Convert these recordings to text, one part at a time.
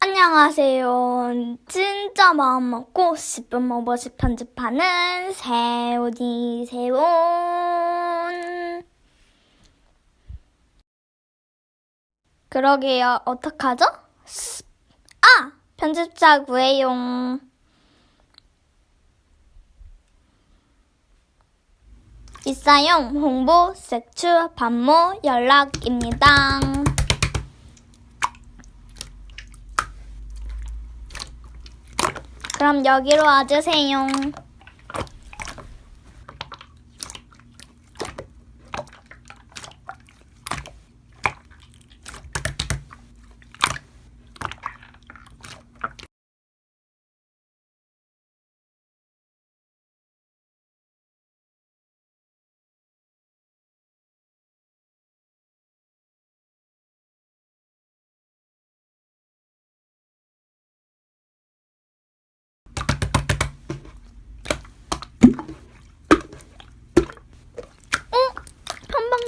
안녕하세요. 진짜 마음 먹고 10분 먹버시 편집하는 세훈이 세훈. 그러게요. 어떡하죠? 스- 아! 편집자 구해용. 이사용 홍보 색출 반모 연락입니다. 그럼 여기로 와주세요.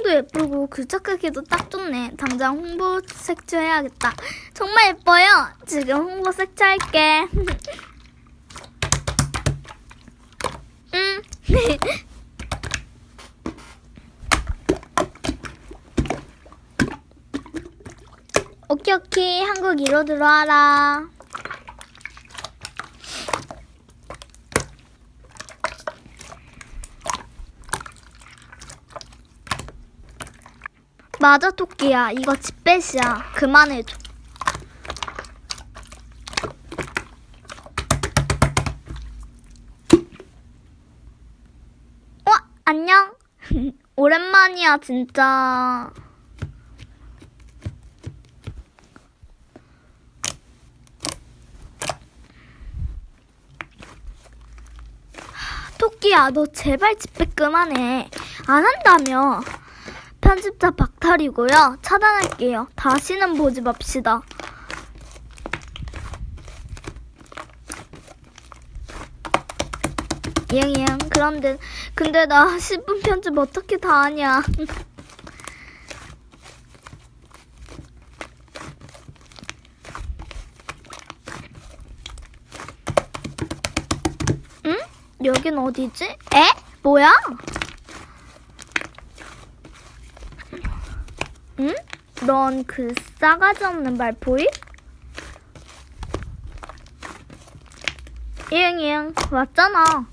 편방도 예쁘고 글자 크기도 딱 좋네. 당장 홍보 색조해야겠다. 정말 예뻐요. 지금 홍보 색조할게. 음. 오케이 오케이 한국 2로 들어와라. 맞아 토끼야. 이거 집배시야. 그만해줘. 어 안녕. 오랜만이야 진짜. 토끼야 너 제발 집배 그만해. 안 한다며 편집자 박탈이고요. 차단할게요. 다시는 보지 맙시다. 이응 그런데 근데 나 10분 편집 어떻게 다 하냐. 응? 여긴 어디지? 에? 뭐야? 응? 넌 그 싸가지 없는 말 보이? 이응, 왔잖아.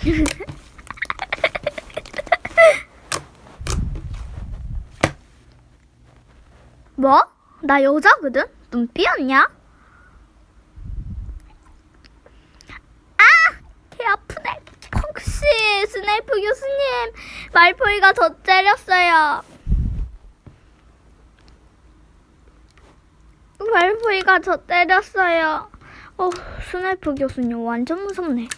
뭐? 나 여자거든? 눈 삐었냐? 아! 개 아프네. 펑씨, 스네이프 교수님, 말포이가 저 때렸어요. 말포이가 저 때렸어요. 어, 스네이프 교수님 완전 무섭네.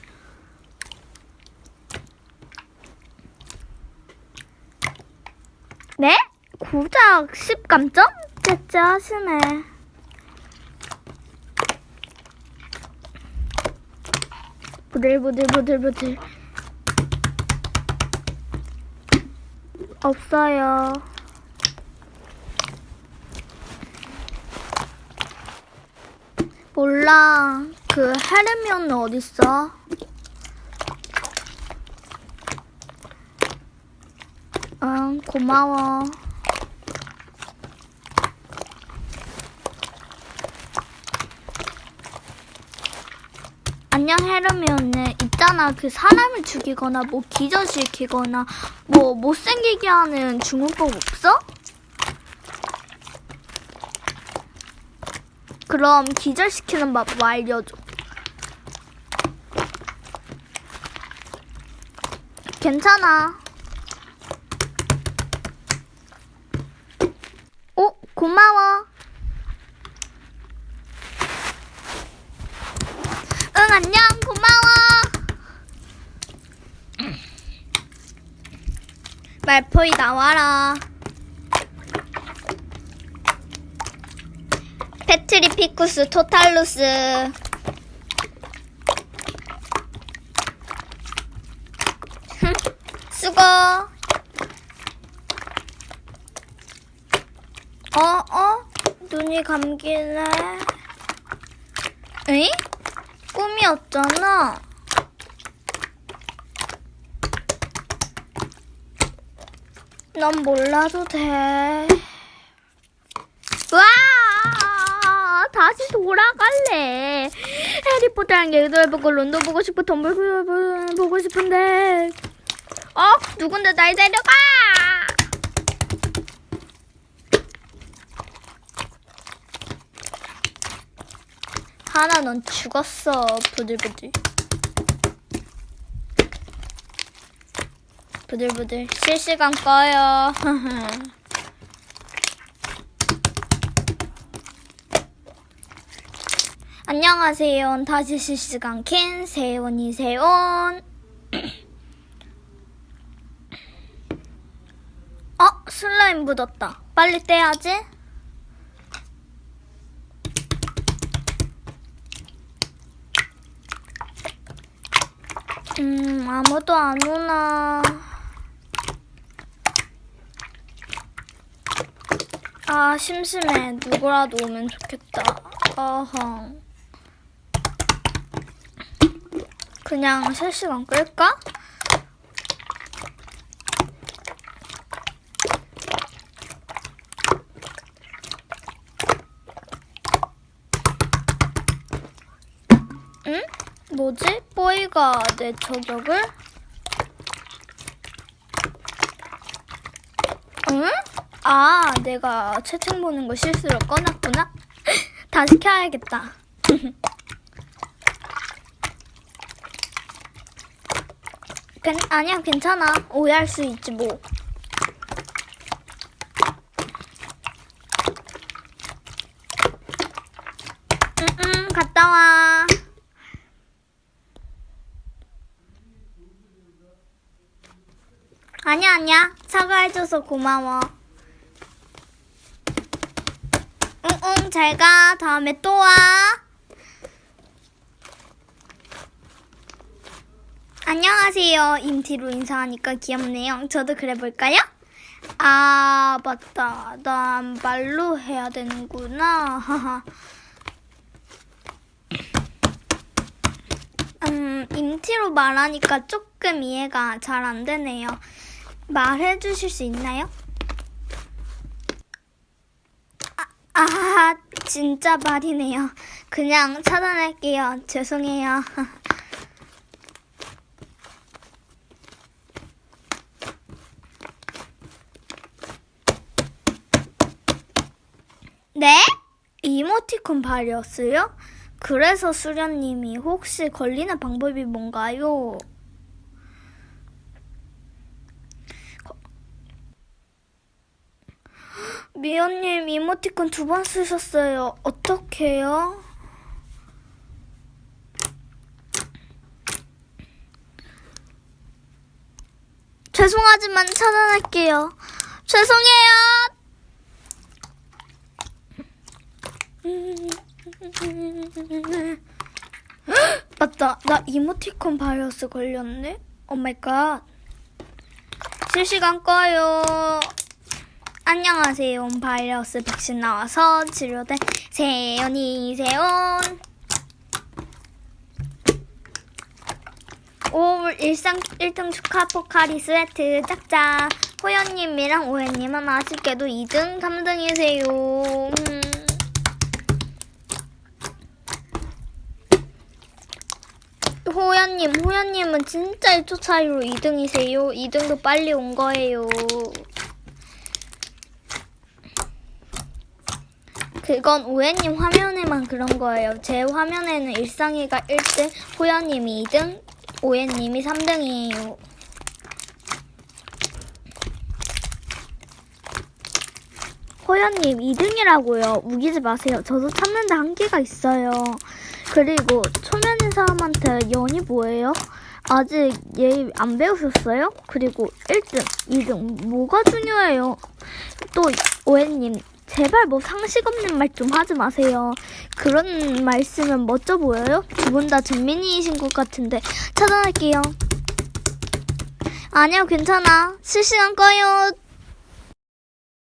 네? 고작 10감점? 째째 하시네. 부들부들부들부들. 없어요. 몰라. 그 헤르미온은 어딨어? 응, 고마워. 안녕 헤르미온네 있잖아. 그 사람을 죽이거나 뭐 기절시키거나 뭐 못생기게 하는 주문법 없어? 그럼 기절시키는 방법 알려줘. 괜찮아. 오 고마워 응, 안녕, 고마워. 말포이 나와라. 페트리피쿠스 토탈루스. 수고. 어, 어? 눈이 감기네. 에이? 꿈이었잖아. 난 몰라도 돼. 와! 다시 돌아갈래. 해리포터랑 얘기도 해보고 론도 보고 싶고 덤블 보고 싶은데. 어? 누군데 날 데려가? 하나 넌 죽었어 부들부들 부들부들 실시간 꺼요. 안녕하세요. 다시 실시간 킨 세온이 세온 어 슬라임 묻었다. 빨리 떼야지. 음, 아무도 안 오나. 아, 심심해. 누구라도 오면 좋겠다. 어허. 그냥 실시간 끌까? 응? 뭐지? 뽀이가 내 저격을? 응? 아, 내가 채팅 보는 거 실수로 꺼놨구나? 다시 켜야겠다. 괜, 아니야, 괜찮아. 오해할 수 있지, 뭐. 응, 응, 갔다 와. 아니야, 아니야. 사과해줘서 고마워. 응, 응, 잘 가. 다음에 또 와. 안녕하세요. 임티로 인사하니까 귀엽네요. 저도 그래 볼까요? 아, 맞다. 난 말로 해야 되는구나. 음, 임티로 말하니까 조금 이해가 잘 안 되네요. 말해 주실 수 있나요? 아, 아, 진짜 말이네요. 그냥 차단할게요. 죄송해요. 네? 이모티콘 발이었어요? 그래서 수련님이 혹시 걸리는 방법이 뭔가요? 미연님 이모티콘 두 번 쓰셨어요. 어떡해요? 죄송하지만 차단할게요. 죄송해요. 맞다. 나 이모티콘 바이러스 걸렸네. 오 마이 갓. 실시간 꺼요. 안녕하세요. 바이러스 백신 나와서 치료된 세연이 세연. 오 일상 1등 축하 포카리 스웨트 짝짝. 호연님이랑 오해님은 아쉽게도 2등, 3등이세요. 음. 호연님, 호연님은 진짜 1초 차이로 2등이세요. 2등도 빨리 온 거예요. 그건 오해님 화면에만 그런 거예요. 제 화면에는 일상이가 1등, 호연님이 2등, 오해님이 3등이에요. 호연님 2등이라고요. 우기지 마세요. 저도 참는데 한계가 있어요. 그리고 초면인 사람한테 연이 뭐예요? 아직 예의 안 배우셨어요? 그리고 1등, 2등 뭐가 중요해요? 또 오해님 제발 뭐 상식 없는 말 좀 하지 마세요. 그런 말씀은 멋져 보여요? 두 분 다 전민이이신 것 같은데 차단할게요. 아니요 괜찮아. 실시간 꺼요.